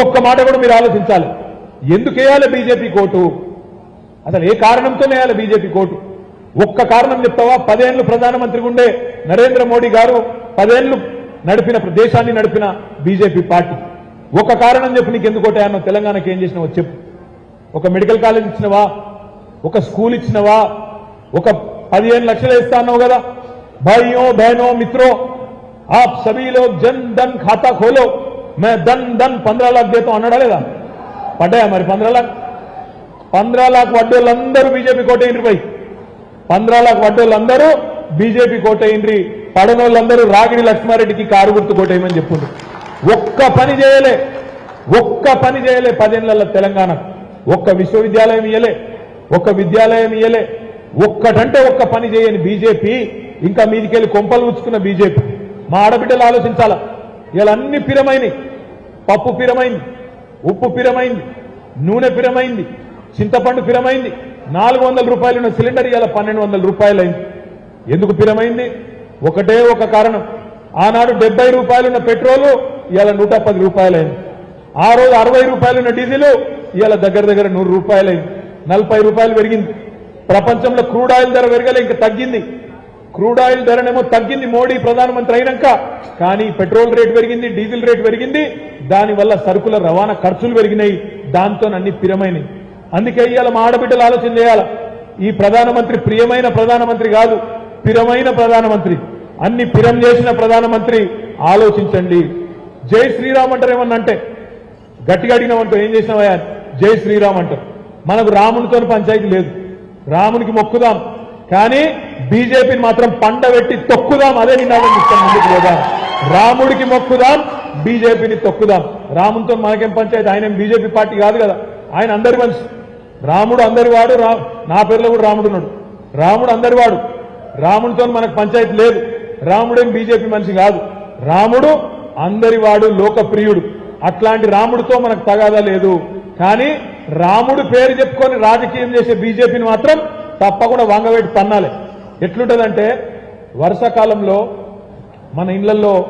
ఒక్కొక్క మాట కూడా మీరు ఆలోచించాలి. ఎందుకు వేయాలి బీజేపీ కోటు? అసలు ఏ కారణంతో వేయాలి బీజేపీ కోటు? ఒక్క కారణం చెప్తావా? పదేళ్ళు ప్రధానమంత్రిగా ఉండే నరేంద్ర మోడీ గారు పదేళ్ళు నడిపిన దేశాన్ని నడిపిన బీజేపీ పార్టీ. ఒక కారణం చెప్పు నీకు ఎందుకు ఒకటాయన్న తెలంగాణకి ఏం చేసినావో చెప్పు. ఒక మెడికల్ కాలేజ్ ఇచ్చినవా? ఒక స్కూల్ ఇచ్చినవా? ఒక పదిహేను లక్షలు ఇస్తా అన్నావు కదా? భాయ్యో బహనో మిత్రో ఆప్ సభీలో జన్ ధన్ ఖాతా ఖోలో. మే దన్ దన్ పంద్రా లాక్ దేతం అన్నాడా లేదా? పడ్డాయా మరి పంద్రా లాక్? పంద్రా లాక్ వడ్డోళ్ళందరూ బీజేపీ కోటేయండి పోయి. పంద్రా లాక్ వడ్డోళ్ళందరూ బీజేపీ కోటేయండి పడనోళ్ళందరూ రాగిడి లక్ష్మారెడ్డికి కారు గుర్తు కోటేయమని చెప్పిండు ఒక్క పని చేయలే. ఒక్క పని చేయలే పదేళ్ళ తెలంగాణ. ఒక్క విశ్వవిద్యాలయం ఇయ్యలే. ఒక్క విద్యాలయం ఇయ్యలే. ఒక్కటంటే ఒక్క పని చేయని బీజేపీ ఇంకా మీదికెళ్ళి కొంపలు ఉంచుకున్న బీజేపీ. మా ఆడబిడ్డలు ఆలోచించాలా? ఇలా అన్ని పిరమైనవి పప్పు పిరమైంది ఉప్పు పిరమైంది నూనె పిరమైంది చింతపండు పిరమైంది. నాలుగు వందల రూపాయలు ఉన్న సిలిండర్ ఇవాళ పన్నెండు వందల రూపాయలైంది. ఎందుకు పిరమైంది? ఒకటే ఒక కారణం. ఆనాడు డెబ్బై రూపాయలున్న పెట్రోలు ఇవాళ నూట పది రూపాయలైంది. ఆ రోజు అరవై రూపాయలున్న డీజిల్ ఇవాళ దగ్గర దగ్గర నూరు రూపాయలైంది. నలభై రూపాయలు పెరిగింది. ప్రపంచంలో క్రూడ్ ఆయిల్ ధర పెరగలే ఇంకా తగ్గింది. క్రూడ్ ఆయిల్ ధరనేమో తగ్గింది మోడీ ప్రధానమంత్రి అయినాక కానీ పెట్రోల్ రేట్ పెరిగింది డీజిల్ రేట్ పెరిగింది దానివల్ల సరుకుల రవాణా ఖర్చులు పెరిగినాయి దాంతో అన్ని పిరమైనవి అందుకే ఇవాళ మా ఆడబిడ్డలు ఆలోచన చేయాల ఈ ప్రధానమంత్రి ప్రియమైన ప్రధానమంత్రి కాదు పిరమైన ప్రధానమంత్రి అన్ని పిరం చేసిన ప్రధానమంత్రి ఆలోచించండి. జై శ్రీరామ్ అంటారు ఏమన్నా అంటే గట్టిగా అడిగినామంటూ ఏం చేసినావా జై శ్రీరామ్ అంటారు. మనకు రామునితో పంచాయతీ లేదు. రామునికి మొక్కుదాం. కానీ బీజేపీని మాత్రం పండబెట్టి తొక్కుదాం. అదే నినాదం ఇస్తాం ముందుకు లేదా రాముడికి మొక్కుదాం బీజేపీని తొక్కుదాం. రామునితో మనకేం పంచాయతీ? ఆయన బీజేపీ పార్టీ కాదు కదా. ఆయన అందరి మనిషి. రాముడు అందరి వాడు నా పేరులో కూడా రాముడు ఉన్నాడు. రాముడు అందరి వాడు. రాముడితో మనకు పంచాయతీ లేదు. రాముడేం బీజేపీ మనిషి కాదు. రాముడు అందరి వాడు లోకప్రియుడు. అట్లాంటి రాముడితో మనకు తగాదా లేదు. కానీ రాముడు పేరు చెప్పుకొని రాజకీయం చేసే బీజేపీని మాత్రం తప్పకుండా వంగవేటి తన్నాలి ఎట్లుంటదంటే వర్షాకాలంలో మన ఇళ్ళలో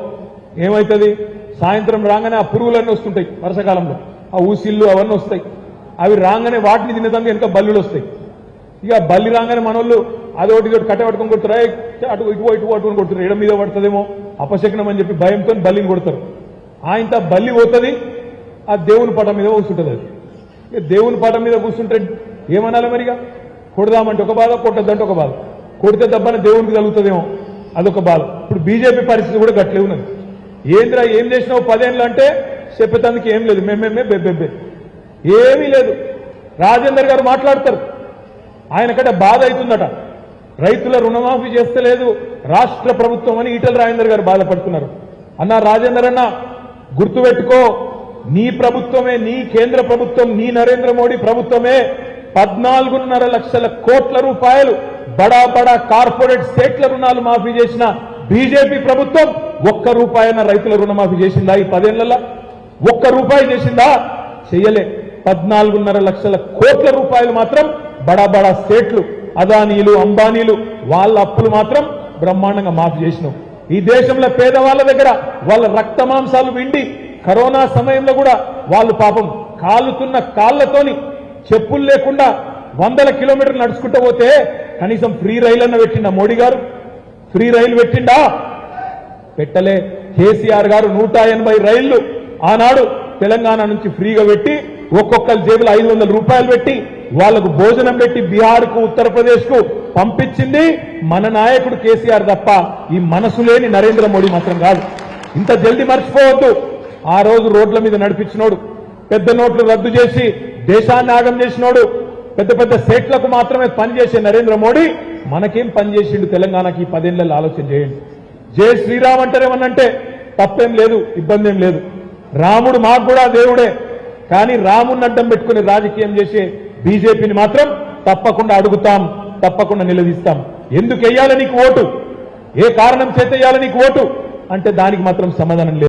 ఏమవుతుంది సాయంత్రం రాగానే ఆ పురుగులన్నీ వస్తుంటాయి వర్షాకాలంలో. ఆ ఊసిళ్ళు అవన్నీ వస్తాయి. అవి రాగానే వాటిని తినేదానికి వెనక బల్లులు వస్తాయి. ఇక బల్లి రాగానే మనోళ్ళు అదొకటి ఇదొకటి కట్ట పట్టుకొని కొడుతారు? అటు ఇటు ఇటు పట్టుకొని కొడుతారు. ఎడ మీద పడుతుందేమో? అపశకనం అని చెప్పి భయంతో బల్లిని కొడతారు. ఆయన బల్లి పోతుంది ఆ దేవుని పటం మీద కూర్చుంటుంది అది. దేవుని పటం మీద కూర్చుంటే ఏమనాలి మరిగా? కొడదామంటే ఒక బాధ కొట్టద్దంటే ఒక బాధ. కొడితే దెబ్బన దేవునికి తగులుతుందేమో అదొక బాధ. ఇప్పుడు బీజేపీ పరిస్థితి కూడా గట్లే ఉన్నది. ఏంద్రా ఏం చేసినావు? పదేళ్ళు అంటే చెప్పేందుకు ఏం లేదు. మేమేమే బెబ్బెబ్బే ఏమీ లేదు. రాజేందర్ గారు మాట్లాడతారు. ఆయనకంటే బాధ అవుతుందట. రైతుల రుణమాఫీ చేస్తలేదు. రాష్ట్ర ప్రభుత్వం అని ఈటల రాజేందర్ గారు బాధపడుతున్నారు. అన్న రాజేందర్ అన్న గుర్తుపెట్టుకో. నీ ప్రభుత్వమే నీ కేంద్ర ప్రభుత్వం నీ నరేంద్ర మోడీ ప్రభుత్వమే పద్నాలుగున్నర లక్షల కోట్ల రూపాయలు బడా బడా కార్పొరేట్ స్టేట్ల రుణాలు మాఫీ చేసిన బీజేపీ ప్రభుత్వం ఒక్క రూపాయన రైతుల రుణమాఫీ చేసిందా ఈ పదేళ్ళలో? ఒక్క రూపాయి చేసిందా? చెయ్యలే. పద్నాలుగున్నర లక్షల కోట్ల రూపాయలు మాత్రం బడా బడా స్టేట్లు అదానీలు అంబానీలు వాళ్ళ అప్పులు మాత్రం బ్రహ్మాండంగా మాఫీ చేసినాం. ఈ దేశంలో పేదవాళ్ళ దగ్గర వాళ్ళ రక్త మాంసాలు విండి కరోనా సమయంలో కూడా వాళ్ళు పాపం కాలుతున్న కాళ్ళతోని చెప్పులు లేకుండా వందల కిలోమీటర్లు నడుచుకుంటూ పోతే కనీసం ఫ్రీ రైలు అన్న పెట్టిండా మోడీ గారు? ఫ్రీ రైలు పెట్టిండా? పెట్టలే. కేసీఆర్ గారు నూట ఎనభై రైళ్ళు ఆనాడు తెలంగాణ నుంచి ఫ్రీగా పెట్టి ఒక్కొక్కరి జేబులు ఐదు వందల రూపాయలు పెట్టి వాళ్ళకు భోజనం పెట్టి బీహార్కు ఉత్తరప్రదేశ్కు పంపించింది మన నాయకుడు కేసీఆర్ తప్ప ఈ మనసు లేని నరేంద్ర మోడీ మాత్రం కాదు. ఇంత జల్దీ మర్చిపోవద్దు. ఆ రోజు రోడ్ల మీద నడిపించినోడు. పెద్ద నోట్లు రద్దు చేసి దేశాన్ని ఆగం చేసినోడు పెద్ద పెద్ద సెట్లకు మాత్రమే పనిచేసే నరేంద్ర మోడీ మనకేం పని చేసిండు తెలంగాణకి ఈ ఆలోచన చేయండి. జై శ్రీరామ్ అంటారేమన్నంటే తప్పేం లేదు ఇబ్బంది ఏం లేదు. రాముడు మాకు కూడా దేవుడే. కానీ రాముని అడ్డం పెట్టుకుని రాజకీయం చేసే బీజేపీని మాత్రం తప్పకుండా అడుగుతాం తప్పకుండా నిలదీస్తాం. ఎందుకు వెయ్యాలి నీకు ఓటు? ఏ కారణం చేత వెయ్యాలి నీకు ఓటు? అంటే దానికి మాత్రం సమాధానం లేదు.